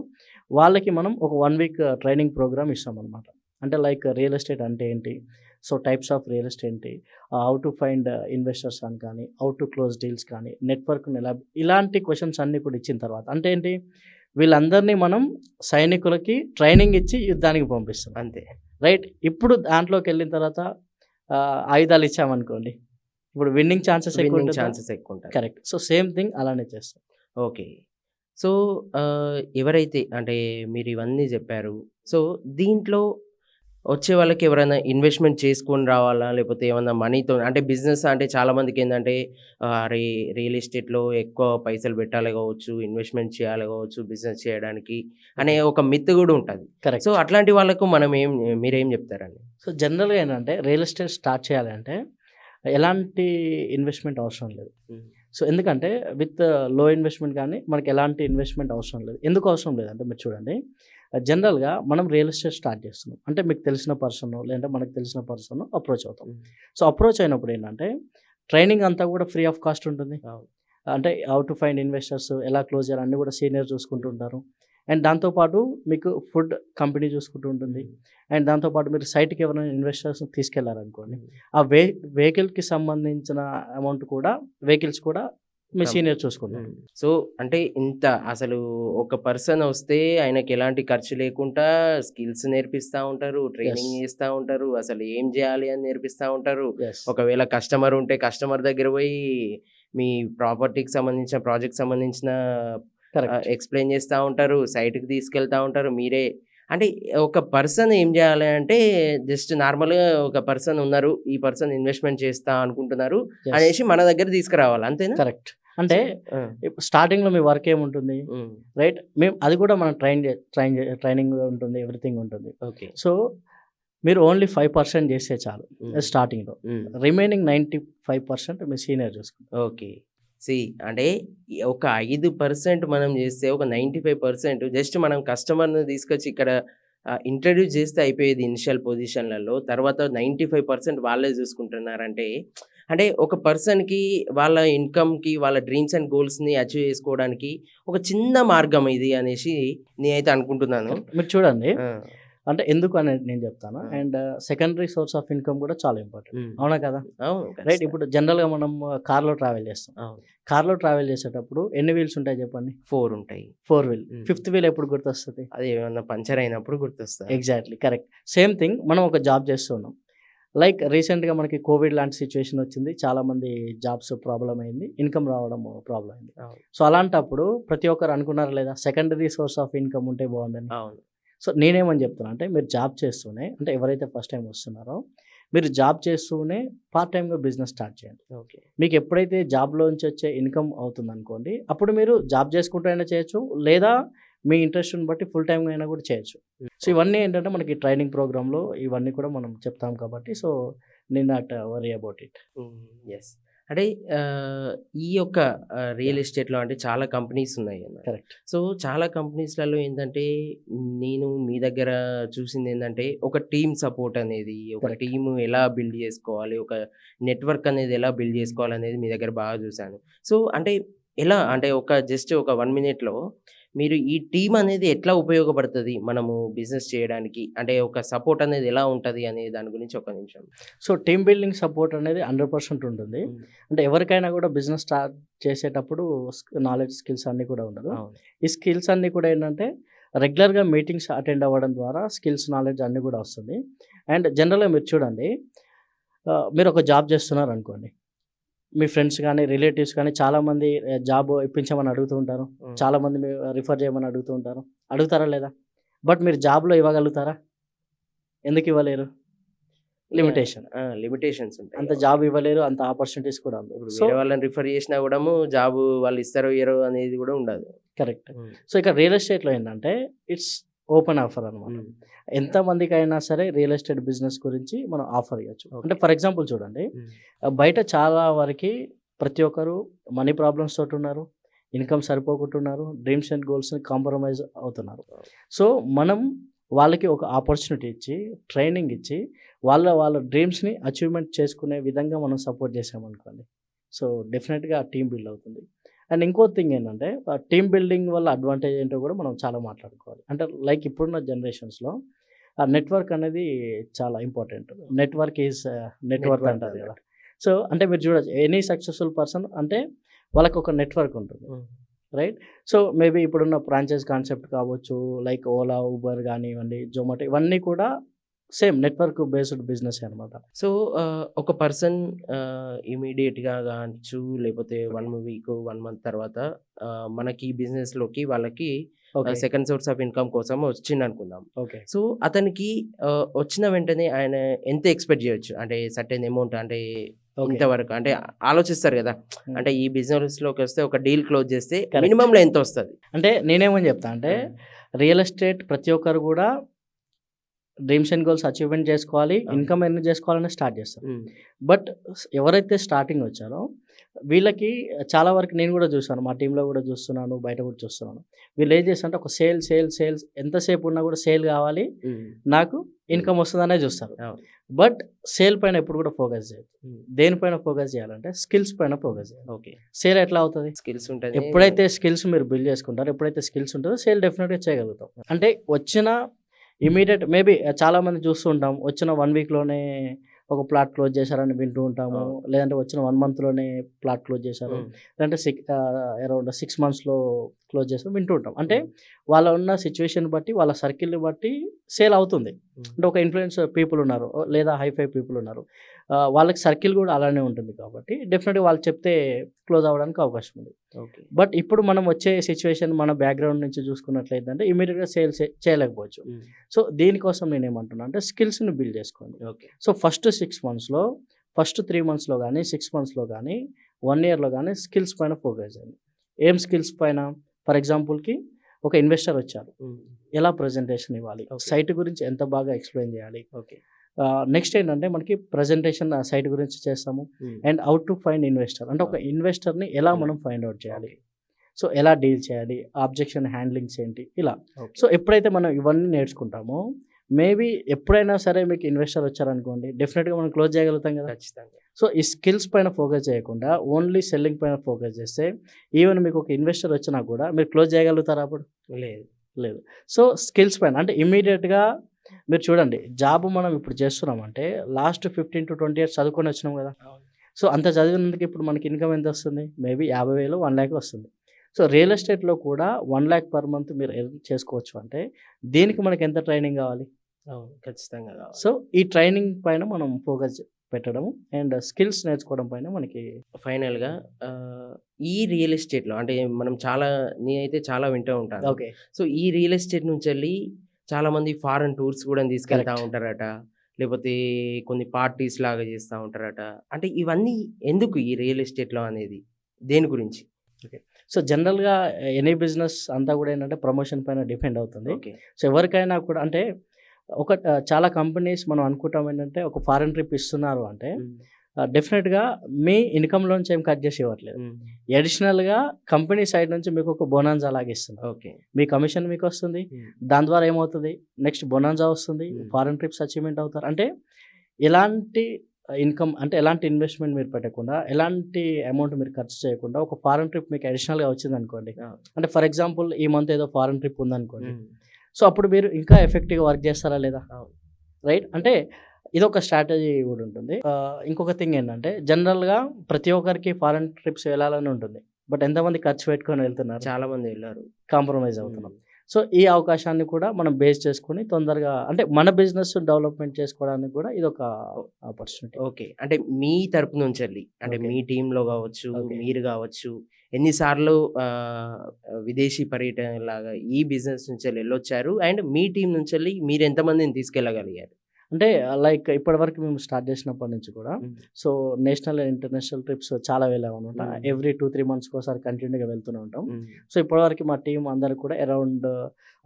వాళ్ళకి మనం ఒక వన్ వీక్ ట్రైనింగ్ ప్రోగ్రామ్ ఇస్తాం అనమాట అంటే లైక్ రియల్ ఎస్టేట్ అంటే ఏంటి? So types of real estate ఏంటి? హౌ టు ఫైండ్ ఇన్వెస్టర్స్ అని కానీ హౌ టు క్లోజ్ డీల్స్ కానీ నెట్వర్క్ని ఎలా ఇలాంటి క్వశ్చన్స్ అన్నీ కూడా ఇచ్చిన తర్వాత అంటే ఏంటి? వీళ్ళందరినీ మనం సైనికులకి ట్రైనింగ్ ఇచ్చి యుద్ధానికి పంపిస్తాం అంతే. రైట్ ఇప్పుడు దాంట్లోకి వెళ్ళిన తర్వాత ఆయుధాలు ఇచ్చామనుకోండి. ఇప్పుడు విన్నింగ్ ఛాన్సెస్ ఎక్కువ ఛాన్సెస్ ఎక్కువ ఉంటాయి. కరెక్ట్ సో సేమ్ థింగ్ అలానే చేస్తాం. ఓకే. సో ఎవరైతే అంటే మీరు ఇవన్నీ చెప్పారు. సో దీంట్లో వచ్చే వాళ్ళకి ఎవరైనా ఇన్వెస్ట్మెంట్ చేసుకొని రావాలా? లేకపోతే ఏమన్నా మనీతో అంటే బిజినెస్ అంటే చాలా మందికి ఏంటంటే రే రియల్ ఎస్టేట్లో ఎక్కువ పైసలు పెట్టాలి కావచ్చు ఇన్వెస్ట్మెంట్ చేయాలి కావచ్చు బిజినెస్ చేయడానికి అనే ఒక మిత్ కూడా ఉంటుంది. కరెక్ట్. సో అట్లాంటి వాళ్ళకు మనం ఏం మీరేం చెప్తారండి? సో జనరల్గా ఏంటంటే రియల్ ఎస్టేట్ స్టార్ట్ చేయాలంటే ఎలాంటి ఇన్వెస్ట్మెంట్ అవసరం లేదు. సో ఎందుకంటే విత్లో ఇన్వెస్ట్మెంట్ కానీ మనకి ఎలాంటి ఇన్వెస్ట్మెంట్ అవసరం లేదు. ఎందుకు అవసరం లేదంటే మీరు చూడండి జనరల్గా మనం రియల్ ఎస్టేట్ స్టార్ట్ చేస్తున్నాం. అంటే మీకు తెలిసిన పర్సన్ లేదంటే మనకు తెలిసిన పర్సన్ అప్రోచ్ అవుతాం. సో అప్రోచ్ అయినప్పుడు ఏంటంటే ట్రైనింగ్ అంతా కూడా ఫ్రీ ఆఫ్ కాస్ట్ ఉంటుంది. అంటే హౌ టు ఫైండ్ ఇన్వెస్టర్స్ ఎలా క్లోజ్ చేయాలి అన్నీ కూడా సీనియర్ చూసుకుంటూ ఉంటారు. అండ్ దాంతోపాటు మీకు ఫుడ్ కంపెనీ చూసుకుంటూ ఉంటుంది. అండ్ దాంతోపాటు మీరు సైట్కి ఎవరైనా ఇన్వెస్టర్స్ తీసుకెళ్ళారనుకోండి ఆ వే వెహికల్కి సంబంధించిన అమౌంట్ కూడా వెహికల్స్ కూడా మీ కం- సీనియర్ చూసుకుంటారు సో అంటే ఇంత అసలు ఒక పర్సన్ వస్తే ఆయనకి ఎలాంటి ఖర్చు లేకుండా స్కిల్స్ నేర్పిస్తూ ఉంటారు ట్రైనింగ్. చేస్తూ ఉంటారు అసలు ఏం చేయాలి అని నేర్పిస్తూ ఉంటారు. ఒకవేళ కస్టమర్ ఉంటే కస్టమర్ దగ్గర పోయి మీ ప్రాపర్టీకి సంబంధించిన ప్రాజెక్ట్ సంబంధించిన ఎక్స్ప్లెయిన్ చేస్తూ ఉంటారు సైట్కి తీసుకెళ్తా ఉంటారు మీరే. అంటే ఒక పర్సన్ ఏం చేయాలి అంటే జస్ట్ నార్మల్గా ఒక పర్సన్ ఉన్నారు ఈ పర్సన్ ఇన్వెస్ట్మెంట్ చేస్తా అనుకుంటున్నారు అనేసి మన దగ్గర తీసుకురావాలి అంతేనా? కరెక్ట్ అంటే ఆ, స్టార్టింగ్లో మీ వర్క్ ఏముంటుంది? రైట్? మేము అది కూడా మనం ట్రైన్ ట్రైన్ ట్రైనింగ్ ఉంటుంది ఎవ్రీథింగ్ ఉంటుంది. ఓకే. సో మీరు ఓన్లీ ఫైవ్ పర్సెంట్ చేస్తే చాలు స్టార్టింగ్లో. రిమైనింగ్ నైంటీ ఫైవ్ పర్సెంట్ మీ సీనియర్ చూసుకుంటారు. ఓకే. సి అంటే ఒక ఐదు పర్సెంట్ మనం చేస్తే ఒక నైంటీ ఫైవ్ పర్సెంట్ జస్ట్ మనం కస్టమర్ని తీసుకొచ్చి ఇక్కడ ఇంట్రడ్యూస్ చేస్తే అయిపోయేది ఇనిషియల్ పొజిషన్లలో. తర్వాత నైంటీ ఫైవ్ పర్సెంట్ వాళ్ళే చూసుకుంటున్నారంటే అంటే ఒక పర్సన్కి వాళ్ళ ఇన్కమ్కి వాళ్ళ డ్రీమ్స్ అండ్ గోల్స్ని అచీవ్ చేసుకోవడానికి ఒక చిన్న మార్గం ఇది అనేసి నేనైతే అనుకుంటున్నాను. మీరు చూడండి. అంటే ఎందుకు అనేది నేను చెప్తాను. And secondary source of income కూడా చాలా ఇంపార్టెంట్. అవునా కదా? రైట్. ఇప్పుడు జనరల్గా మనం కార్లో ట్రావెల్ చేస్తాం. కార్లో ట్రావెల్ చేసేటప్పుడు ఎన్ని వీల్స్ ఉంటాయి చెప్పండి? ఫోర్ ఉంటాయి. Four wheel. ఫిఫ్త్ వీల్ ఎప్పుడు గుర్తొస్తుంది? అది ఏమన్నా పంచర్ అయినప్పుడు గుర్తొస్తా. Exactly correct. సేమ్ థింగ్ మనం ఒక జాబ్ చేస్తున్నాం. లైక్ రీసెంట్గా మనకి కోవిడ్ లాంటి సిచ్యువేషన్ వచ్చింది. చాలామంది జాబ్స్ ప్రాబ్లం అయింది. ఇన్కమ్ రావడం ప్రాబ్లం అయింది. సో అలాంటప్పుడు ప్రతి ఒక్కరు అనుకున్నారు లేదా? సెకండరీ సోర్స్ ఆఫ్ ఇన్కమ్ ఉంటే బాగుండని. సో నేనేమని చెప్తున్నా అంటే మీరు జాబ్ చేస్తూనే అంటే ఎవరైతే ఫస్ట్ టైం వస్తున్నారో మీరు జాబ్ చేస్తూనే పార్ట్ టైంగా బిజినెస్ స్టార్ట్ చేయండి. ఓకే. మీకు ఎప్పుడైతే జాబ్లోంచి వచ్చే ఇన్కమ్ అవుతుంది అనుకోండి అప్పుడు మీరు జాబ్ చేసుకుంటూ అయినా చేయొచ్చు. లేదా మీ ఇంట్రెస్ట్ని బట్టి ఫుల్ టైం అయినా కూడా చేయొచ్చు. సో ఇవన్నీ ఏంటంటే మనకి ట్రైనింగ్ ప్రోగ్రాంలో ఇవన్నీ కూడా మనం చెప్తాం కాబట్టి సో నేను not worry about it. Yes అంటే ఈ యొక్క రియల్ ఎస్టేట్లో అంటే చాలా కంపెనీస్ ఉన్నాయి అన్న కరెక్ట్ సో చాలా కంపెనీస్లలో ఏంటంటే నేను మీ దగ్గర చూసింది ఏంటంటే ఒక టీమ్ సపోర్ట్ అనేది ఒక. టీమ్ ఎలా బిల్డ్ చేసుకోవాలి ఒక నెట్వర్క్ అనేది ఎలా బిల్డ్ చేసుకోవాలి అనేది మీ దగ్గర బాగా చూశాను. సో అంటే ఎలా అంటే ఒక జస్ట్ ఒక వన్ మినిట్లో మీరు ఈ టీం అనేది ఎట్లా ఉపయోగపడుతుంది మనము బిజినెస్ చేయడానికి? అంటే ఒక సపోర్ట్ అనేది ఎలా ఉంటుంది అనే దాని గురించి ఒక నిమిషం. సో టీమ్ బిల్డింగ్ సపోర్ట్ అనేది హండ్రెడ్ పర్సెంట్ ఉంటుంది. అంటే ఎవరికైనా కూడా బిజినెస్ స్టార్ట్ చేసేటప్పుడు నాలెడ్జ్ స్కిల్స్ అన్నీ కూడా ఉండదు. ఈ స్కిల్స్ అన్నీ కూడా ఏంటంటే రెగ్యులర్గా మీటింగ్స్ అటెండ్ అవ్వడం ద్వారా స్కిల్స్ నాలెడ్జ్ అన్నీ కూడా వస్తుంది. అండ్ జనరల్గా మీరు చూడండి మీరు ఒక జాబ్ చేస్తున్నారు అనుకోండి మీ ఫ్రెండ్స్ కానీ రిలేటివ్స్ కానీ చాలామంది జాబ్ ఇప్పించమని అడుగుతూ ఉంటారు. చాలామంది రిఫర్ చేయమని అడుగుతూ ఉంటారు. అడుగుతారా లేదా? బట్ మీరు జాబ్లో ఇవ్వగలుగుతారా? ఎందుకు ఇవ్వలేరు? లిమిటేషన్ లిమిటేషన్స్ ఉంటాయి. అంత జాబ్ ఇవ్వలేరు అంత ఆపర్చునిటీస్ కూడా ఇప్పుడు వాళ్ళని రిఫర్ చేసినా కూడా జాబ్ వాళ్ళు ఇస్తారో ఇయ్యరో అనేది కూడా ఉండదు. కరెక్ట్ సో ఇక్కడ రియల్ ఎస్టేట్లో ఏంటంటే ఇట్స్ ఓపెన్ ఆఫర్ అనమాట ఎంతమందికి అయినా సరే రియల్ ఎస్టేట్ బిజినెస్ గురించి మనం ఆఫర్ ఇవ్వచ్చు. అంటే ఫర్ ఎగ్జాంపుల్ చూడండి బయట చాలా వరకు ప్రతి ఒక్కరు మనీ ప్రాబ్లమ్స్ తోటి ఉన్నారు ఇన్కమ్ సరిపోకుంటున్నారు డ్రీమ్స్ అండ్ గోల్స్ని కాంప్రమైజ్ అవుతున్నారు. సో మనం వాళ్ళకి ఒక ఆపర్చునిటీ ఇచ్చి ట్రైనింగ్ ఇచ్చి వాళ్ళ వాళ్ళ డ్రీమ్స్ని అచీవ్మెంట్ చేసుకునే విధంగా మనం సపోర్ట్ చేసామనుకోండి సో డెఫినెట్గా టీం బిల్డ్ అవుతుంది. అండ్ ఇంకో థింగ్ ఏంటంటే టీమ్ బిల్డింగ్ వల్ల అడ్వాంటేజ్ ఏంటో కూడా మనం చాలా మాట్లాడుకోవాలి. అంటే లైక్ ఇప్పుడున్న జనరేషన్స్లో ఆ నెట్వర్క్ అనేది చాలా ఇంపార్టెంట్. నెట్వర్క్ ఈజ్ నెట్వర్క్ అంటారు. కదా. సో అంటే మీరు చూడొచ్చు ఎనీ సక్సెస్ఫుల్ పర్సన్ అంటే వాళ్ళకి ఒక నెట్వర్క్ ఉంటుంది. రైట్? సో మేబీ ఇప్పుడున్న ఫ్రాంచైజ్ కాన్సెప్ట్ కావచ్చు లైక్ ఓలా ఊబర్ కానివ్వండి జొమాటో ఇవన్నీ కూడా సేమ్ నెట్వర్క్ బేస్డ్ బిజినెస్ అనమాట సో ఒక పర్సన్ ఇమీడియట్గా కావచ్చు లేకపోతే వన్ వీక్ వన్ మంత్ తర్వాత మనకి బిజినెస్లోకి వాళ్ళకి సెకండ్ సోర్స్ ఆఫ్ ఇన్కమ్ కోసం వచ్చింది అనుకుందాం ఓకే. సో అతనికి వచ్చిన వెంటనే ఆయన ఎంత ఎక్స్పెక్ట్ చేయొచ్చు? అంటే సర్టెన్ అమౌంట్ అంటే ఇంతవరకు అంటే ఆలోచిస్తారు కదా. అంటే ఈ బిజినెస్లోకి వస్తే ఒక డీల్ క్లోజ్ చేస్తే Correct. మినిమం లో ఎంత వస్తుంది అంటే నేనేమని చెప్తా అంటే రియల్ ఎస్టేట్ ప్రతి ఒక్కరు కూడా డ్రీమ్స్ అండ్ గోల్స్ అచీవ్మెంట్ చేసుకోవాలి. ఇన్కమ్ ఎర్న్ చేసుకోవాలని స్టార్ట్ చేస్తారు. బట్ ఎవరైతే స్టార్టింగ్ వచ్చారో వీళ్ళకి చాలా వరకు నేను కూడా చూస్తాను మా టీంలో కూడా చూస్తున్నాను బయట కూడా చూస్తున్నాను. వీళ్ళు ఏం చేస్తారంటే ఒక సేల్ సేల్ సేల్స్ ఎంతసేపు ఉన్నా కూడా సేల్ కావాలి నాకు ఇన్కమ్ వస్తుందనే చూస్తారు. బట్ సేల్ పైన ఎప్పుడు కూడా ఫోకస్ చేయదు దేనిపైన ఫోకస్ చేయాలంటే స్కిల్స్ పైన ఫోకస్ చేయాలి. ఓకే. సేల్ ఎట్లా అవుతుంది? స్కిల్స్ ఉంటుంది ఎప్పుడైతే స్కిల్స్ మీరు బిల్డ్ చేసుకుంటారో ఎప్పుడైతే స్కిల్స్ ఉంటుందో సేల్ డెఫినెట్గా చేయగలుగుతాం. అంటే వచ్చిన ఇమీడియట్ మేబీ చాలా మంది చూస్తూ ఉంటాం. వచ్చిన వన్ వీక్లోనే ఒక ప్లాట్ క్లోజ్ చేశారని వింటూ ఉంటాము. లేదంటే వచ్చిన వన్ మంత్లోనే ప్లాట్ క్లోజ్ చేశారు. లేదంటే సిక్స్ అరౌండ్ సిక్స్ మంత్స్లో క్లోజ్ చేశారు వింటూ ఉంటాం. అంటే వాళ్ళ ఉన్న సిచ్యువేషన్ బట్టి వాళ్ళ సర్కిల్ని బట్టి సేల్ అవుతుంది. అంటే ఒక ఇన్ఫ్లుయెన్స్ పీపుల్ ఉన్నారు లేదా హైఫై పీపుల్ ఉన్నారు. వాళ్ళకి సర్కిల్ కూడా అలానే ఉంటుంది కాబట్టి డెఫినెట్గా వాళ్ళు చెప్తే క్లోజ్ అవ్వడానికి అవకాశం ఉంది. ఓకే. బట్ ఇప్పుడు మనం వచ్చే సిచ్యువేషన్ మన బ్యాక్గ్రౌండ్ నుంచి చూసుకున్నట్లయితే అంటే ఇమీడియట్గా సేల్ చేయలేకపోవచ్చు. సో దీనికోసం నేను ఏమంటున్నా అంటే స్కిల్స్ని బిల్డ్ చేసుకోండి. ఓకే. సో ఫస్ట్ సిక్స్ మంత్స్లో ఫస్ట్ త్రీ మంత్స్లో కానీ సిక్స్ మంత్స్లో కానీ వన్ ఇయర్లో కానీ స్కిల్స్ పైన ఫోకస్ చేయండి. ఏం స్కిల్స్ పైన? ఫర్ ఎగ్జాంపుల్కి ఒక ఇన్వెస్టర్ వచ్చారు. ఎలా ప్రజెంటేషన్ ఇవ్వాలి. సైట్ గురించి ఎంత బాగా ఎక్స్ప్లెయిన్ చేయాలి? ఓకే. నెక్స్ట్ ఏంటంటే మనకి ప్రజెంటేషన్ సైట్ గురించి చేస్తాము. And out to find investor అంటే ఒక ఇన్వెస్టర్ని ఎలా మనం ఫైండ్ అవుట్ చేయాలి. సో ఎలా డీల్ చేయాలి? ఆబ్జెక్షన్ హ్యాండ్లింగ్స్ ఏంటి? ఇలా. సో ఎప్పుడైతే మనం ఇవన్నీ నేర్చుకుంటామో మేబీ ఎప్పుడైనా సరే మీకు ఇన్వెస్టర్ వచ్చారనుకోండి డెఫినెట్గా మనం క్లోజ్ చేయగలుగుతాం కదా. ఖచ్చితంగా. సో ఈ స్కిల్స్ పైన ఫోకస్ చేయకుండా ఓన్లీ సెల్లింగ్ పైన ఫోకస్ చేస్తే ఈవెన్ మీకు ఒక ఇన్వెస్టర్ వచ్చినా కూడా మీరు క్లోజ్ చేయగలుగుతారా అప్పుడు? లేదు. లేదు. సో స్కిల్స్ పైన అంటే ఇమీడియట్గా మీరు చూడండి జాబ్ మనం ఇప్పుడు చేస్తున్నామంటే last fifteen to twenty years చదువుకొని వచ్చినాం కదా. సో అంత చదివినందుకు ఇప్పుడు మనకి ఇన్కమ్ ఎంత వస్తుంది? మేబీ యాభై వేలు వన్ ల్యాక్ వస్తుంది. సో రియల్ ఎస్టేట్లో కూడా వన్ ల్యాక్ పర్ మంత్ మీరు ఎర్న్ చేసుకోవచ్చు అంటే దీనికి మనకి ఎంత ట్రైనింగ్ కావాలి? ఖచ్చితంగా. సో ఈ ట్రైనింగ్ పైన మనం ఫోకస్ పెట్టడం అండ్ స్కిల్స్ నేర్చుకోవడం పైన మనకి ఫైనల్గా ఈ రియల్ ఎస్టేట్లో అంటే మనం చాలా నేనైతే చాలా వింటూ ఉంటాను. ఓకే. సో ఈ రియల్ ఎస్టేట్ నుంచి వెళ్ళి చాలా మంది ఫారెన్ టూర్స్ కూడా తీసుకెళ్తా. ఉంటారట. లేకపోతే కొన్ని పార్టీస్ లాగా చేస్తూ ఉంటారట. అంటే ఇవన్నీ ఎందుకు ఈ రియల్ ఎస్టేట్లో అనేది? దేని గురించి? సో జనరల్గా ఎనీ బిజినెస్ అంతా కూడా ఏంటంటే ప్రమోషన్ పైన డిపెండ్ అవుతుంది. ఓకే. సో ఎవరికైనా కూడా అంటే ఒక చాలా కంపెనీస్ మనం అనుకుంటాం ఏంటంటే ఒక ఫారెన్ ట్రిప్ ఇస్తున్నారు అంటే డెఫినెట్గా మీ ఇన్కమ్లోంచి ఏం కట్ చేసి ఇవ్వట్లేదు అడిషనల్గా కంపెనీ సైడ్ నుంచి మీకు ఒక బోనాన్జా అలాగే ఇస్తుంది. ఓకే. మీ కమిషన్ మీకు వస్తుంది. దాని ద్వారా ఏమవుతుంది? నెక్స్ట్ బొనాన్జా వస్తుంది. ఫారెన్ ట్రిప్స్ అచీవ్మెంట్ అవుతారు. అంటే ఎలాంటి ఇన్కమ్ అంటే ఎలాంటి ఇన్వెస్ట్మెంట్ మీరు పెట్టకుండా ఎలాంటి అమౌంట్ మీరు ఖర్చు చేయకుండా ఒక ఫారెన్ ట్రిప్ మీకు అడిషనల్గా వచ్చింది అనుకోండి. అంటే ఫర్ ఎగ్జాంపుల్ ఈ మంత్ ఏదో ఫారెన్ ట్రిప్ ఉందనుకోండి. సో అప్పుడు మీరు ఇంకా ఎఫెక్టివ్గా వర్క్ చేస్తారా లేదా. రైట్ అంటే ఇది ఒక స్ట్రాటజీ కూడా ఉంటుంది. ఇంకొక థింగ్ ఏంటంటే జనరల్గా ప్రతి ఒక్కరికి ఫారెన్ ట్రిప్స్ వెళ్ళాలని ఉంటుంది. బట్ ఎంతమంది ఖర్చు పెట్టుకొని వెళ్తున్నారు? చాలా మంది వెళ్ళారు. కాంప్రమైజ్ అవుతున్నాం. సో ఈ అవకాశాన్ని కూడా మనం బేస్ చేసుకొని తొందరగా అంటే మన బిజినెస్ డెవలప్మెంట్ చేసుకోవడానికి కూడా ఇది ఒక ఆపర్చునిటీ. ఓకే. అంటే మీ తరపు నుంచి వెళ్ళి అంటే. మీ టీంలో కావచ్చు. మీరు కావచ్చు ఎన్నిసార్లు విదేశీ పర్యటన లాగా ఈ బిజినెస్ నుంచి వెళ్ళి వెళ్ళొచ్చారు? అండ్ మీ టీం నుంచి వెళ్ళి మీరు ఎంతమందిని తీసుకెళ్ళగలిగారు? అంటే లైక్ ఇప్పటివరకు మేము స్టార్ట్ చేసినప్పటి నుంచి కూడా so national and international trips చాలా వెళ్ళాము అనమాట. ఎవ్రీ టూ త్రీ మంత్స్కి ఒకసారి కంటిన్యూగా వెళ్తూనే ఉంటాం. సో ఇప్పటివరకు మా టీం అందరు కూడా around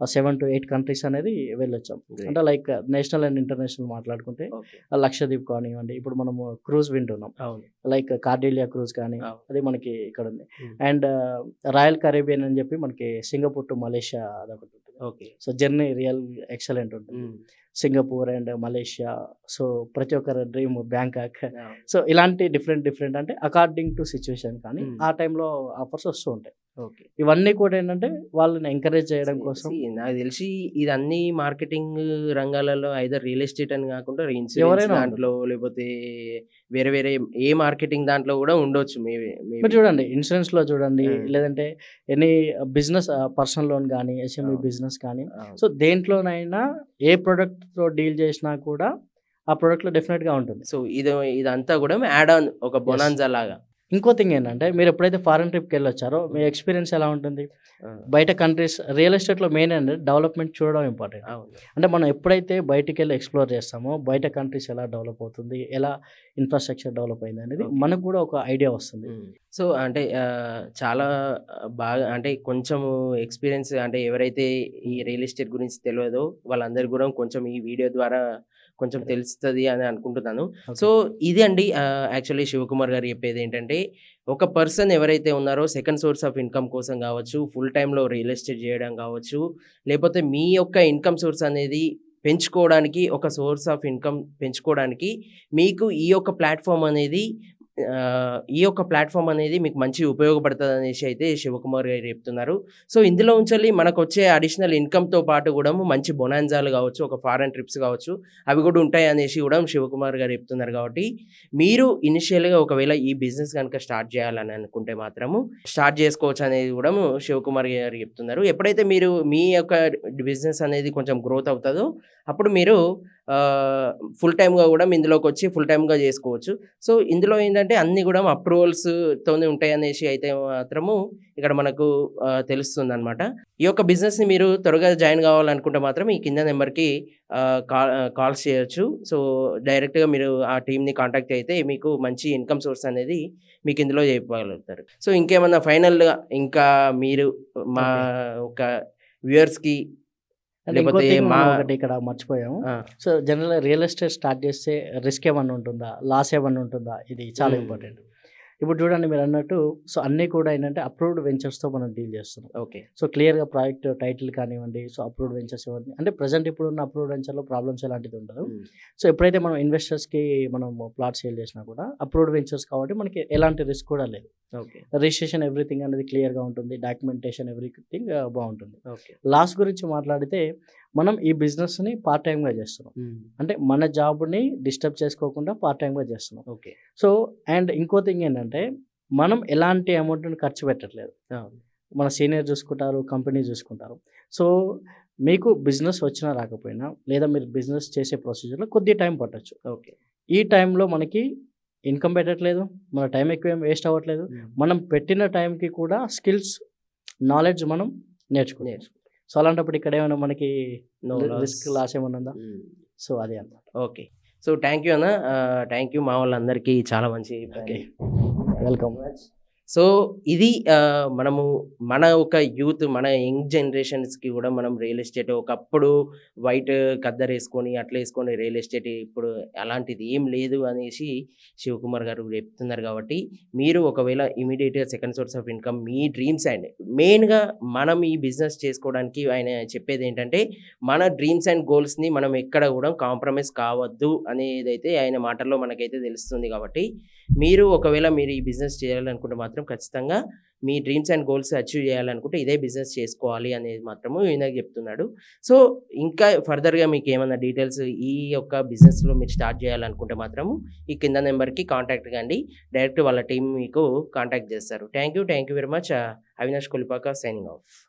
seven to eight countries అనేది వెళ్ళొచ్చాం. అంటే లైక్ నేషనల్ అండ్ ఇంటర్నేషనల్ మాట్లాడుకుంటే లక్షద్వీప్ కానివ్వండి ఇప్పుడు మనము క్రూజ్ వింటున్నాం. లైక్ కార్డేలియా క్రూజ్ కానీ. అది మనకి ఇక్కడ ఉంది. అండ్ రాయల్ కరేబియన్ అని చెప్పి మనకి సింగపూర్ టు మలేషియా అదొకటి ఉంటుంది. Okay. So journey real excellent ఉంటుంది. Singapore and Malaysia. సో ప్రతి ఒక్కరి డ్రీమ్ బ్యాంకాక్. సో ఇలాంటి డిఫరెంట్ డిఫరెంట్ అంటే అకార్డింగ్ టు సిచ్యువేషన్ కానీ. ఆ టైంలో ఆఫర్స్ వస్తూ ఉంటాయి. ఇవన్నీ కూడా ఏంటంటే వాళ్ళని ఎంకరేజ్ చేయడం కోసం. నాకు తెలిసి ఇది అన్ని మార్కెటింగ్ రంగాలలో ఐదర్ రియల్ ఎస్టేట్ అని కాకుండా ఇన్సూరెన్స్ దాంట్లో లేకపోతే వేరే వేరే ఏ మార్కెటింగ్ దాంట్లో కూడా ఉండొచ్చు మీరు చూడండి ఇన్సూరెన్స్లో చూడండి. లేదంటే ఎనీ బిజినెస్ పర్సనల్ లోన్ కానీ ఎస్ఎంఈ. బిజినెస్ కానీ. సో దేంట్లోనైనా ఏ product తో డీల్ చేసినా కూడా ఆ product లో డెఫినెట్గా ఉంటుంది. సో ఇది ఇదంతా కూడా యాడ్ ఆన్ ఒక బొనాన్జా లాగా. ఇంకో థింగ్ ఏంటంటే మీరు ఎప్పుడైతే ఫారెన్ ట్రిప్కి వెళ్ళొచ్చారో మీ ఎక్స్పీరియన్స్ ఎలా ఉంటుంది? బయట కంట్రీస్ రియల్ ఎస్టేట్లో మెయిన్ అంటే డెవలప్మెంట్ చూడడం ఇంపార్టెంట్. అంటే మనం ఎప్పుడైతే బయటికి వెళ్ళి ఎక్స్ప్లోర్ చేస్తామో బయట కంట్రీస్ ఎలా డెవలప్ అవుతుంది ఎలా ఇన్ఫ్రాస్ట్రక్చర్ డెవలప్ అయింది అనేది. మనకు కూడా ఒక ఐడియా వస్తుంది. సో అంటే చాలా బాగా అంటే కొంచెం ఎక్స్పీరియన్స్ అంటే ఎవరైతే ఈ రియల్ ఎస్టేట్ గురించి తెలియదో వాళ్ళందరికీ కూడా కొంచెం ఈ వీడియో ద్వారా కొంచెం తెలుస్తుంది అని అనుకుంటున్నాను. సో ఇది అండి యాక్చువల్లీ శివకుమార్ గారు చెప్పేది ఏంటంటే ఒక పర్సన్ ఎవరైతే ఉన్నారో సెకండ్ సోర్స్ ఆఫ్ ఇన్కమ్ కోసం కావచ్చు ఫుల్ టైంలో రియల్ ఎస్టేట్ చేయడం కావచ్చు లేకపోతే మీ యొక్క ఇన్కమ్ సోర్స్ అనేది పెంచుకోవడానికి ఒక సోర్స్ ఆఫ్ ఇన్కమ్ పెంచుకోవడానికి మీకు ఈ యొక్క ప్లాట్ఫామ్ అనేది ఈ యొక్క ప్లాట్ఫామ్ అనేది మీకు మంచి ఉపయోగపడుతుంది అనేసి అయితే శివకుమార్ గారు చెప్తున్నారు. సో ఇందులో ఉంచాలి మనకు వచ్చే అడిషనల్ ఇన్కమ్తో పాటు కూడా మంచి బొనాన్జాలు కావచ్చు ఒక ఫారెన్ ట్రిప్స్ కావచ్చు అవి కూడా ఉంటాయి అనేసి కూడా శివకుమార్ గారు చెప్తున్నారు కాబట్టి మీరు ఇనిషియల్గా ఒకవేళ ఈ బిజినెస్ కనుక స్టార్ట్ చేయాలని అనుకుంటే మాత్రము స్టార్ట్ చేసుకోవచ్చు అనేది కూడా శివకుమార్ గారు చెప్తున్నారు. ఎప్పుడైతే మీరు మీ యొక్క బిజినెస్ అనేది కొంచెం గ్రోత్ అవుతుందో అప్పుడు మీరు ఫుల్ టైమ్గా కూడా ఇందులోకి వచ్చి ఫుల్ టైమ్గా చేసుకోవచ్చు. సో ఇందులో ఏంటంటే అన్ని కూడా అప్రూవల్స్తోనే ఉంటాయి అనేసి అయితే మాత్రము ఇక్కడ మనకు తెలుస్తుంది అనమాట ఈ యొక్క బిజినెస్ని మీరు త్వరగా జాయిన్ కావాలనుకుంటే మాత్రం ఈ కింద నెంబర్కి కాల్ కాల్స్ చేయొచ్చు. సో డైరెక్ట్గా మీరు ఆ టీమ్ని కాంటాక్ట్ అయితే మీకు మంచి ఇన్కమ్ సోర్స్ అనేది మీకు ఇందులో చెప్పగలుగుతారు. సో ఇంకేమన్నా ఫైనల్గా ఇంకా మీరు మా ఒక వ్యూయర్స్కి లేకపోతే ఒకటి ఇక్కడ మర్చిపోయాము. So general real estate start చేస్తే రిస్క్ ఏమన్నా ఉంటుందా? లాస్ ఏమన్నా ఉంటుందా? ఇది చాలా. ఇంపార్టెంట్. ఇప్పుడు చూడండి మీరు అన్నట్టు సో అన్నీ కూడా ఏంటంటే అప్రూవ్డ్ వెంచర్స్తో మనం డీల్ చేస్తున్నాం. ఓకే. సో క్లియర్గా ప్రాజెక్ట్ టైటిల్ కానివ్వండి సో అప్రూవ్డ్ వెంచర్స్ ఇవ్వండి అంటే ప్రజెంట్ ఇప్పుడు ఉన్న అప్రూవ్డ్ వెంచర్లో ప్రాబ్లమ్స్ ఎలాంటిది ఉండదు. సో ఎప్పుడైతే మనం ఇన్వెస్టర్స్కి మనం ప్లాట్ సేల్ చేసినా కూడా అప్రూవ్డ్ వెంచర్స్ కాబట్టి మనకి ఎలాంటి రిస్క్ కూడా లేదు. రిజిస్ట్రేషన్ ఎవ్రీథింగ్ అనేది క్లియర్గా ఉంటుంది. డాక్యుమెంటేషన్ ఎవ్రీథింగ్ బాగుంటుంది. ఓకే. లాస్ గురించి మాట్లాడితే మనం ఈ బిజినెస్ని పార్ట్ టైంగా చేస్తున్నాం అంటే మన జాబ్ని డిస్టర్బ్ చేసుకోకుండా పార్ట్ టైంగా చేస్తున్నాం. ఓకే. సో అండ్ ఇంకో థింగ్ ఏంటంటే మనం ఎలాంటి అమౌంట్ని ఖర్చు పెట్టట్లేదు. మన సీనియర్ చూసుకుంటారు కంపెనీ చూసుకుంటారు. సో మీకు బిజినెస్ వచ్చినా రాకపోయినా లేదా మీరు బిజినెస్ చేసే ప్రొసీజర్లో కొద్ది టైం పట్టొచ్చు. ఓకే. ఈ టైంలో మనకి ఇన్కమ్ పెట్టట్లేదు మన టైం ఎక్కువ ఏం వేస్ట్ అవ్వట్లేదు. మనం పెట్టిన టైంకి కూడా స్కిల్స్ నాలెడ్జ్ మనం నేర్చుకుంటాం నేర్చుకో సో అలాంటప్పుడు ఇక్కడ ఏమైనా మనకి రిస్క్. లాస్ ఏమైనా ఉందా. సో అదే అన్నమాట ఓకే. సో థ్యాంక్ యూ అన్న. థ్యాంక్ యూ మా వాళ్ళందరికీ చాలా మంచి వెల్కమ్ సో ఇది మనము మన ఒక యూత్ మన యంగ్ జనరేషన్స్కి కూడా మనం రియల్ ఎస్టేట్ ఒకప్పుడు వైట్ కద్దరు వేసుకొని అట్లా వేసుకొని రియల్ ఎస్టేట్ ఇప్పుడు అలాంటిది ఏం లేదు అనేసి శివకుమార్ గారు చెప్తున్నారు కాబట్టి మీరు ఒకవేళ ఇమీడియట్గా సెకండ్ సోర్స్ ఆఫ్ ఇన్కమ్ మీ డ్రీమ్స్ అండ్ మెయిన్గా మనం ఈ బిజినెస్ చేసుకోవడానికి ఆయన చెప్పేది ఏంటంటే మన డ్రీమ్స్ అండ్ గోల్స్ని మనం ఎక్కడ కూడా కాంప్రమైజ్ కావద్దు అనేది అయితే ఆయన మాటల్లో మనకైతే తెలుస్తుంది కాబట్టి మీరు ఒకవేళ మీరు ఈ బిజినెస్ చేయాలనుకుంటే మాత్రం ఖచ్చితంగా మీ డ్రీమ్స్ అండ్ గోల్స్ అచీవ్ చేయాలనుకుంటే ఇదే బిజినెస్ చేసుకోవాలి అనేది మాత్రము ఈయన చెప్తున్నాడు. సో ఇంకా ఫర్దర్గా మీకు ఏమైనా డీటెయిల్స్ ఈ యొక్క బిజినెస్లో మీరు స్టార్ట్ చేయాలనుకుంటే మాత్రము ఈ కింద నెంబర్కి కాంటాక్ట్ కండి. డైరెక్ట్ వాళ్ళ టీం మీకు కాంటాక్ట్ చేస్తారు. Thank you thank you very much. Avinash Kolipaka signing off.